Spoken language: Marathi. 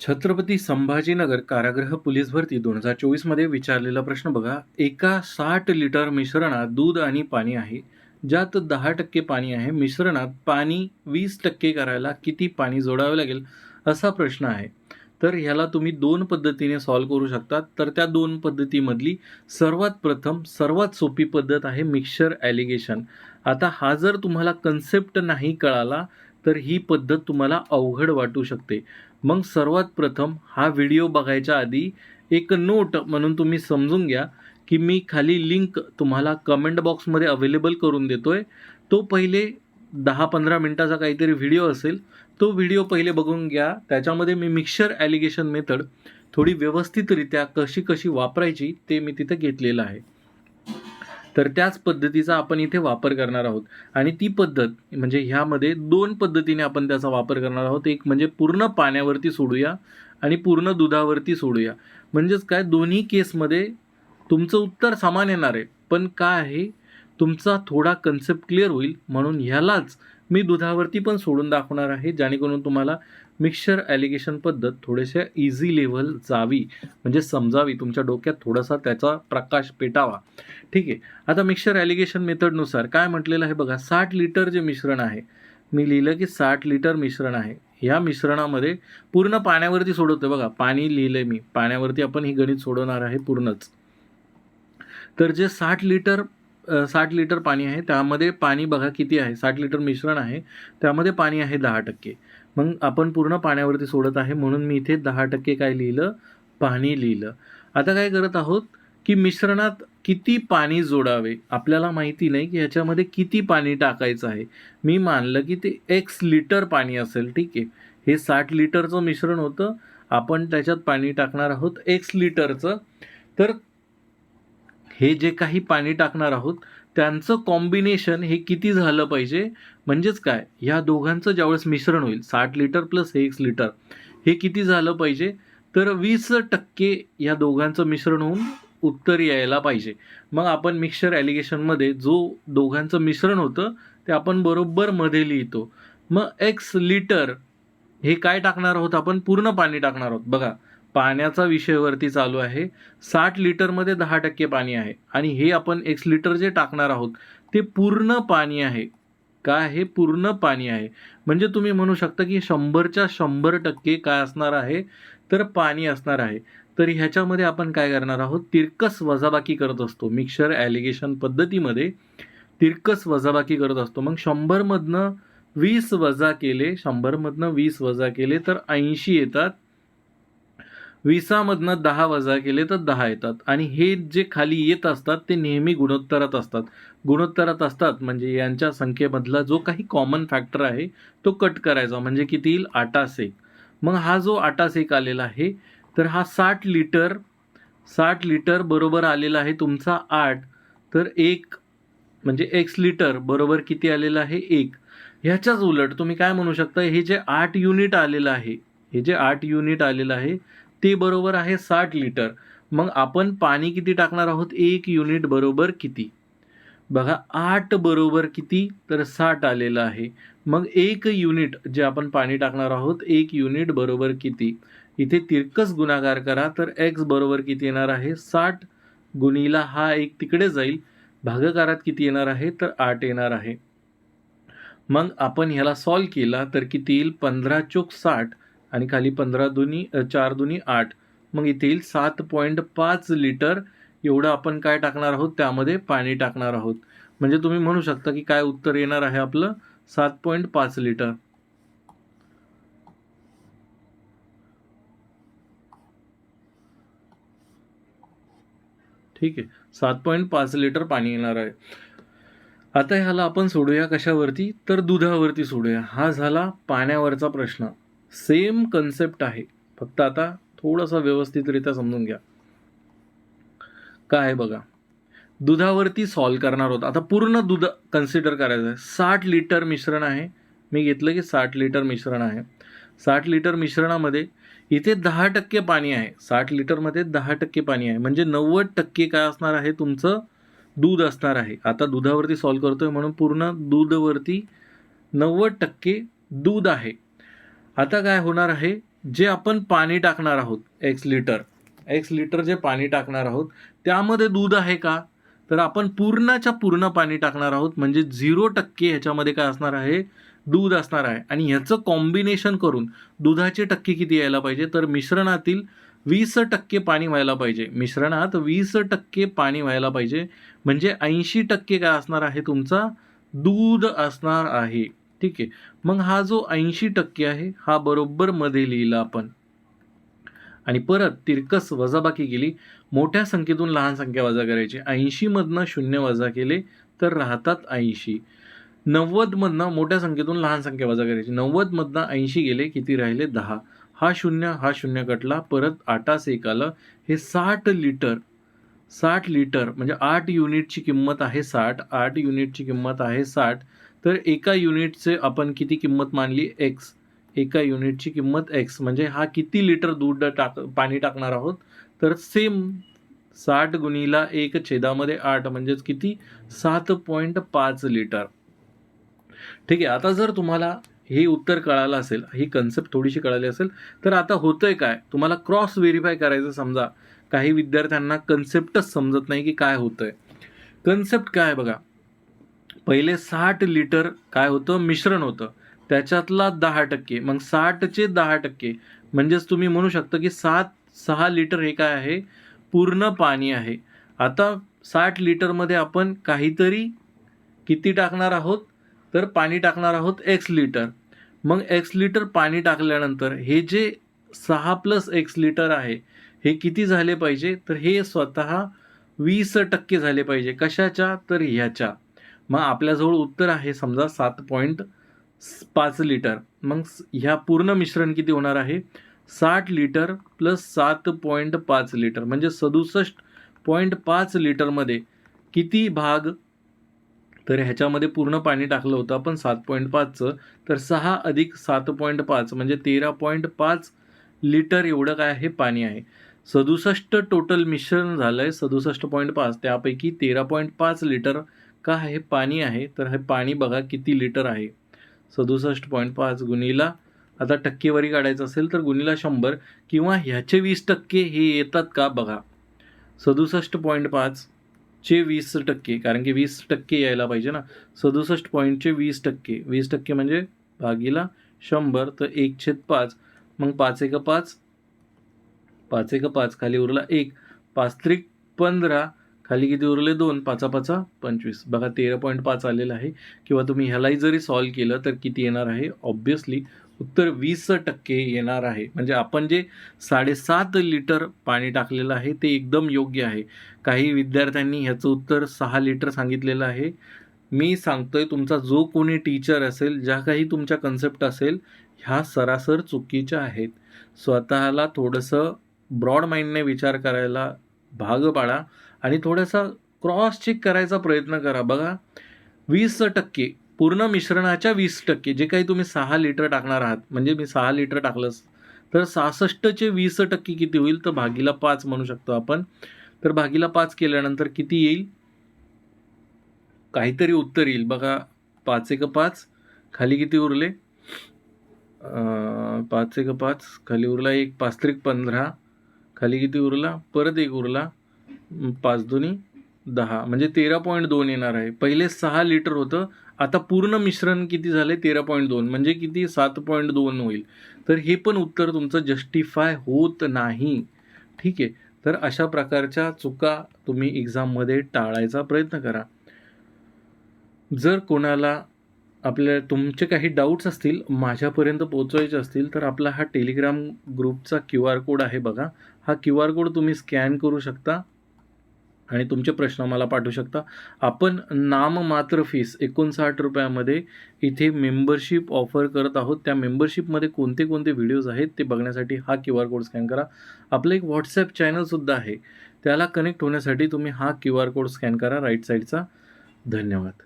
छत्रपती संभाजीनगर कारागृह पोलीस भरती दोन हजार चोवीसमध्ये विचारलेला प्रश्न बघा. एका साठ लिटर मिश्रणात दूध आणि पाणी आहे. ज्यात दहा टक्के पाणी आहे. मिश्रणात पाणी वीस टक्के करायला किती पाणी जोडावे लागेल असा प्रश्न आहे. तर ह्याला तुम्ही दोन पद्धतीने सॉल्व करू शकता तर त्या दोन पद्धतीमधली सर्वात प्रथम सर्वात सोपी पद्धत आहे मिक्सर ॲलिगेशन आता हा जर तुम्हाला कन्सेप्ट नाही कळाला तर ही पद्धत तुम्हाला अवघड वाटू शकते. मग सर्वात प्रथम हा व्हिडिओ बघायच्या आधी एक नोट म्हणून तुम्ही समजून घ्या की मी खाली लिंक तुम्हाला कमेंट बॉक्समध्ये अवेलेबल करून देतो आहे तो पहिले दहा पंधरा मिनटाचा काहीतरी व्हिडिओ असेल तो व्हिडिओ पहिले बघून घ्या. त्याच्यामध्ये मी मिक्सर ॲलिगेशन मेथड थोडी व्यवस्थितरित्या कशी कशी वापरायची ते मी तिथं घेतलेलं आहे. तर त्याच पद्धतीचा आपण इथे वापर करणार आहोत. आणि ती पद्धत म्हणजे ह्यामध्ये दोन पद्धतीने आपण त्याचा वापर करणार आहोत. एक म्हणजे पूर्ण पाण्यावरती सोडूया आणि पूर्ण दुधावरती सोडूया. म्हणजेच काय? दोन्ही केसमध्ये तुमचं उत्तर समान येणार आहे. पण काय आहे? तुमचा थोडा कन्सेप्ट क्लिअर होईल. म्हणून ह्यालाच मी दुधावरती पण सोडून दाखवणार आहे जेणेकरून तुम्हाला मिक्सचर ॲलिगेशन पद्धत थोडेशा इझी लेवल जावी म्हणजे समजावी तुमच्या डोक्यात थोडासा त्याचा प्रकाश पेटावा. ठीक आहे आता मिक्सचर ॲलिगेशन मेथडनुसार काय म्हटलेलं आहे बघा साठ लिटर जे मिश्रण आहे मी लिहिलं की साठ लिटर मिश्रण आहे. ह्या मिश्रणामध्ये पूर्ण पाण्यावरती सोडवतोय बघा पाणी लिहिलंय मी पाण्यावरती आपण ही गणित सोडवणार आहे पूर्णच. तर जे साठ लिटर साठ लिटर पाणी आहे. त्यामध्ये पाणी बघा किती आहे. साठ लिटर मिश्रण आहे. त्यामध्ये पाणी आहे दहा टक्के. मग आपण पूर्ण पाण्यावरती सोडत आहे. म्हणून मी इथे दहा टक्के काय लिहिलं? पाणी लिहिलं. आता काय करत आहोत की मिश्रणात किती पाणी जोडावे? आपल्याला माहिती नाही की ह्याच्यामध्ये किती पाणी टाकायचं आहे. मी मानलं की ते एक्स लिटर पाणी असेल. ठीक आहे. हे साठ लिटरचं मिश्रण होतं. आपण त्याच्यात पाणी टाकणार आहोत एक्स लिटरचं. तर हे जे काही पाणी टाकणार आहोत त्यांचं कॉम्बिनेशन हे किती झालं पाहिजे? म्हणजेच काय? ह्या दोघांचं ज्यावेळेस मिश्रण होईल साठ लिटर प्लस हे एक्स लिटर हे किती झालं पाहिजे? तर वीस टक्के या दोघांचं मिश्रण होऊन उत्तर यायला पाहिजे. मग आपण मिक्सर ॲलिगेशनमध्ये जो दोघांचं मिश्रण होतं ते आपण बरोबर मध्ये लिहितो. मग एक्स लिटर हे काय टाकणार आहोत आपण? पूर्ण पाणी टाकणार आहोत. बघा पाण्याचा विषयवरती चालू आहे. साठ लिटरमध्ये दहा टक्के पाणी आहे. आणि हे आपण एक्स लिटर जे टाकणार आहोत ते पूर्ण पाणी आहे. काय हे पूर्ण पाणी आहे? म्हणजे तुम्ही म्हणू शकता की शंभरच्या शंभर टक्के काय असणार आहे? तर पाणी असणार आहे. तर ह्याच्यामध्ये आपण काय करणार आहोत? तिरकस वजाबाकी करत असतो. मिक्सर ॲलिगेशन पद्धतीमध्ये तिरकस वजाबाकी करत असतो. मग शंभरमधनं वीस वजा केले शंभरमधनं वीस वजा केले तर ऐंशी येतात. विसामधनं दहा वजा केले तर दहा येतात. आणि हे जे खाली येत असतात ते नेहमी गुणोत्तरात असतात. गुणोत्तरात असतात म्हणजे यांच्या संख्येमधला जो काही कॉमन फॅक्टर आहे तो कट करायचा. म्हणजे किती येईल? आटासेक मग हा जो आटासेक आलेला आहे तर हा साठ लिटर साठ लिटर बरोबर आलेला आहे तुमचा आठ. तर एक म्हणजे एक्स लिटर बरोबर किती आलेलं आहे? एक. ह्याच्याच उलट तुम्ही काय म्हणू शकता हे जे आठ युनिट आलेलं आहे हे जे आठ युनिट आलेलं आहे ते बरोबर आहे साठ लिटर. मग आपण पाणी किती टाकणार आहोत? एक युनिट बरोबर किती? बघा आठ बरोबर किती? तर साठ आलेलं आहे. मग एक युनिट जे आपण पाणी टाकणार आहोत एक युनिट बरोबर किती? इथे तिरकस गुणाकार करा तर एक्स बरोबर किती येणार आहे? साठ गुणीला हा एक तिकडे जाईल. भागाकारात किती येणार आहे? तर आठ येणार आहे. मग आपण ह्याला सॉल्व केला तर किती येईल? पंधरा चोक साठ. आणि खाली पंधरा दुनी चार दुनी आठ. मग इथे येईल सात पॉईंट पाच लिटर. एवढं आपण काय टाकणार आहोत? त्यामध्ये पाणी टाकणार आहोत. म्हणजे तुम्ही म्हणू शकता की काय उत्तर येणार आहे आपलं? सात पॉईंट पाच लिटर. ठीक आहे. सात पॉईंट पाच लिटर पाणी येणार आहे. आता ह्याला आपण सोडूया कशावरती? तर दुधावरती सोडूया. हा झाला पाण्यावरचा प्रश्न. सेम कन्सेप्ट आहे. फक्त आता थोडासा व्यवस्थितरित्या समजून घ्या. काय आहे बघा. दुधावरती सॉल्व करणार आहोत. आता पूर्ण दूध कन्सिडर करायचं आहे साठ लिटर मिश्रण आहे. मी घेतलं की साठ लिटर मिश्रण आहे. साठ लिटर मिश्रणामध्ये इथे दहा टक्के पाणी आहे. साठ लिटरमध्ये दहा टक्के पाणी आहे. म्हणजे नव्वद टक्के काय असणार आहे? तुमचं दूध असणार आहे. आता दुधावरती सॉल्व करतोय म्हणून पूर्ण दूधवरती नव्वद टक्के दूध आहे. आता काय होणार आहे? जे आपण पाणी टाकणार आहोत एक्स लिटर एक्स लिटर जे पाणी टाकणार आहोत त्यामध्ये दूध आहे का? तर आपण पूर्णाच्या पूर्ण पाणी टाकणार आहोत म्हणजे झिरो टक्के ह्याच्यामध्ये काय असणार आहे? दूध असणार आहे. आणि ह्याचं कॉम्बिनेशन करून दुधाचे टक्के किती यायला पाहिजे? तर मिश्रणातील वीस टक्के पाणी व्हायला पाहिजे. मिश्रणात वीस टक्के पाणी व्हायला पाहिजे. म्हणजे ऐंशी टक्के काय असणार आहे तुमचा? दूध असणार आहे. ठीक आहे. मग हा जो ऐंशी टक्के आहे हा बरोबर मध्ये लिहिला आपण. आणि परत तिरकस वजाबाकी केली. मोठ्या संख्येतून लहान संख्या वजा करायची. ऐंशीमधनं शून्य वजा केले तर राहतात ऐंशी. नव्वदमधनं मोठ्या संख्येतून लहान संख्या वजा करायची. नव्वदमधनं ऐंशी गेले किती राहिले? दहा. हा शून्य हा शून्य कटला. परत आटास एक आलं. हे साठ लिटर साठ लिटर म्हणजे आठ युनिटची किंमत आहे साठ. आठ युनिटची किंमत आहे साठ. तर एका युनिटचे आपण किती किंमत मानली? एक्स एका युनिटची किंमत एक्स म्हणजे हा किती लिटर दूध टाक पाणी टाकणार आहोत? तर सेम साठ गुणीला एक छेदामध्ये आठ म्हणजेच किती? सात पॉईंट पाच लिटर. ठीक आहे आता जर तुम्हाला हे उत्तर कळालं असेल ही कन्सेप्ट थोडीशी कळाली असेल तर आता होतंय काय? तुम्हाला क्रॉस व्हेरीफाय करायचं समजा. काही विद्यार्थ्यांना कन्सेप्टच समजत नाही की काय होतंय. कन्सेप्ट काय बघा? पहिले साठ लिटर काय होतं? मिश्रण होतं. त्याच्यातला दहा टक्के. मग साठचे दहा टक्के. म्हणजेच तुम्ही म्हणू शकता की सात सहा लिटर हे काय आहे? पूर्ण पाणी आहे. आता साठ लिटरमध्ये आपण काहीतरी किती टाकणार आहोत? तर पाणी टाकणार आहोत एक्स लिटर. मग एक्स लिटर पाणी टाकल्यानंतर हे जे सहा प्लस एक्स लिटर आहे हे किती झाले पाहिजे? तर हे स्वतः वीस टक्के झाले पाहिजे. कशाच्या? तर ह्याच्या. मग आपल्याजवळ उत्तर आहे समजा सात पॉईंट पाच लिटर. मग ह्या पूर्ण मिश्रण किती होणार आहे? साठ लिटर प्लस सात पॉईंट पाच लिटर. म्हणजे सदुसष्ट पॉईंट पाच लिटरमध्ये किती भाग? तर ह्याच्यामध्ये पूर्ण पाणी टाकलं होतं आपण सात पॉईंट पाचचं. तर सहा अधिक सात पॉईंट पाच म्हणजे तेरा पॉईंट पाच लिटर एवढं काय आहे? पाणी आहे. सदुसष्ट टोटल मिश्रण झालं आहे सदुसष्ट पॉईंट पाच. त्यापैकी तेरा पॉईंट पाच लिटर का हे पाणी आहे? तर हे पाणी बघा किती लिटर आहे. सदुसष्ट पॉईंट पाच गुणीला आता टक्केवारी काढायचं असेल तर गुणीला शंभर किंवा ह्याचे वीस टक्के हे येतात का बघा. सदुसष्ट पॉईंट पाच चे वीस टक्के कारण की वीस टक्के यायला पाहिजे ना. सदुसष्ट पॉईंटचे वीस टक्के वीस टक्के म्हणजे भागीला शंभर तर एक छेद पाच मग पाच एक पाच पाच एक पाच खाली उरला एक पाच त्रिक पंधरा खाली किती उरले? दोन. पाचा पाचा पंचवीस. बघा तेरा पॉईंट पाच आलेलं आहे. किंवा तुम्ही ह्यालाही जरी सॉल्व केलं तर किती येणार आहे? ऑब्वियसली उत्तर वीस टक्के येणार आहे. म्हणजे आपण जे साडेसात लिटर पाणी टाकलेलं आहे ते एकदम योग्य आहे. काही विद्यार्थ्यांनी ह्याचं उत्तर सहा लिटर सांगितलेलं आहे. मी सांगतोय तुमचा जो कोणी टीचर असेल ज्या काही तुमच्या कन्सेप्ट असेल ह्या सरासर चुकीच्या आहेत. स्वतःला थोडंसं ब्रॉड माइंडने विचार करायला भाग पाडा. आणि थोडासा क्रॉस चेक करायचा प्रयत्न करा. बघा वीस टक्के पूर्ण मिश्रणाच्या वीस टक्के जे काही तुम्ही सहा लिटर टाकणार आहात म्हणजे मी सहा लिटर टाकलंच तर सहासष्टचे वीस टक्के किती होईल? तर भागीला पाच म्हणू शकतो आपण. तर भागीला पाच केल्यानंतर किती येईल? काहीतरी उत्तर येईल. बघा पाच एक पाच खाली किती उरले? पाच एक पाच खाली उरला एक पाच त्रिक पंधरा खाली किती उरला? परत एक उरला. पाच दोन्ही दहा. म्हणजे तेरा पॉईंट दोन येणार आहे. पहिले सहा लिटर होतं. आता पूर्ण मिश्रण किती झाले? तेरा पॉईंट दोन. म्हणजे किती? सात पॉईंट दोन होईल. तर हे पण उत्तर तुमचं जस्टिफाय होत नाही. ठीक आहे? तर अशा प्रकारच्या चुका तुम्ही एक्झाममध्ये टाळायचा प्रयत्न करा. जर कोणाला आपल्या तुमचे काही डाऊट्स असतील माझ्यापर्यंत पोचवायचे असतील तर आपला हा टेलिग्राम ग्रुपचा क्यू आर कोड आहे बघा. हा क्यू आर कोड तुम्ही स्कॅन करू शकता. आणि तुमचे प्रश्न मला पाठवू शकता. आपण नाममात्र फीस एकोणसाठ रुपयामध्ये इथे मेंबरशिप ऑफर करत आहोत. त्या मेंबरशिपमध्ये कोणते कोणते व्हिडिओज आहेत ते बघण्यासाठी हा क्यू आर कोड स्कॅन करा. आपलं एक व्हॉट्सॲप चॅनलसुद्धा आहे. त्याला कनेक्ट होण्यासाठी तुम्ही हा क्यू आर कोड स्कॅन करा राईट साईडचा धन्यवाद.